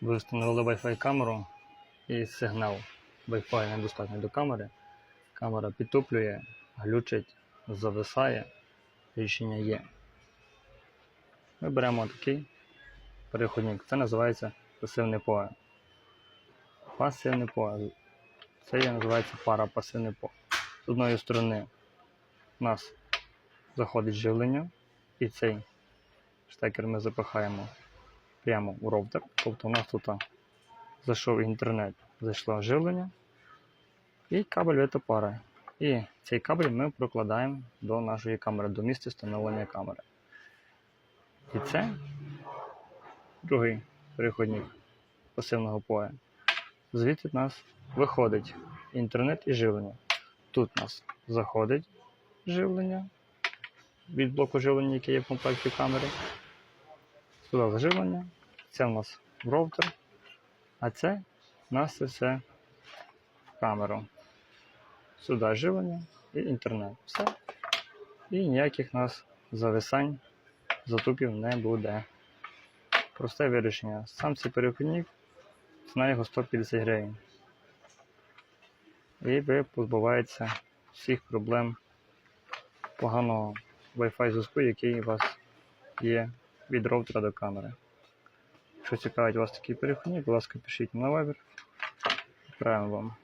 Ви встановили Wi-Fi камеру і сигнал Wi-Fi недостатньо до камери. Камера підтоплює, глючить, зависає. Рішення є. Ми беремо такий переходник. Це називається пасивне поле. Пасивне поле. Це є, називається парапасивне поле. З одної сторони у нас заходить живлення, і цей штекер ми запихаємо прямо у роутер. Тобто у нас тут зайшов інтернет, зайшло живлення і кабель витопари. І цей кабель ми прокладаємо до нашої камери, до місця встановлення камери. І це другий переходник пасивного поля. Звідти в нас виходить інтернет і живлення. Тут у нас заходить живлення від блоку живлення, який є в комплекті камери. Сюди заживлення, це у нас роутер, а це у нас все в камеру. Сюди живлення і інтернет. Все. І ніяких у нас зависань, затупів не буде. Просте вирішення. Сам цей переходник, ціна його 150 гривень. І ви позбуваєтеся всіх проблем поганого Wi-Fi зв'язку, який у вас є від роутера до камери. Якщо цікавить вас такий перехідні, будь ласка, пишіть на Viber. Відправимо вам.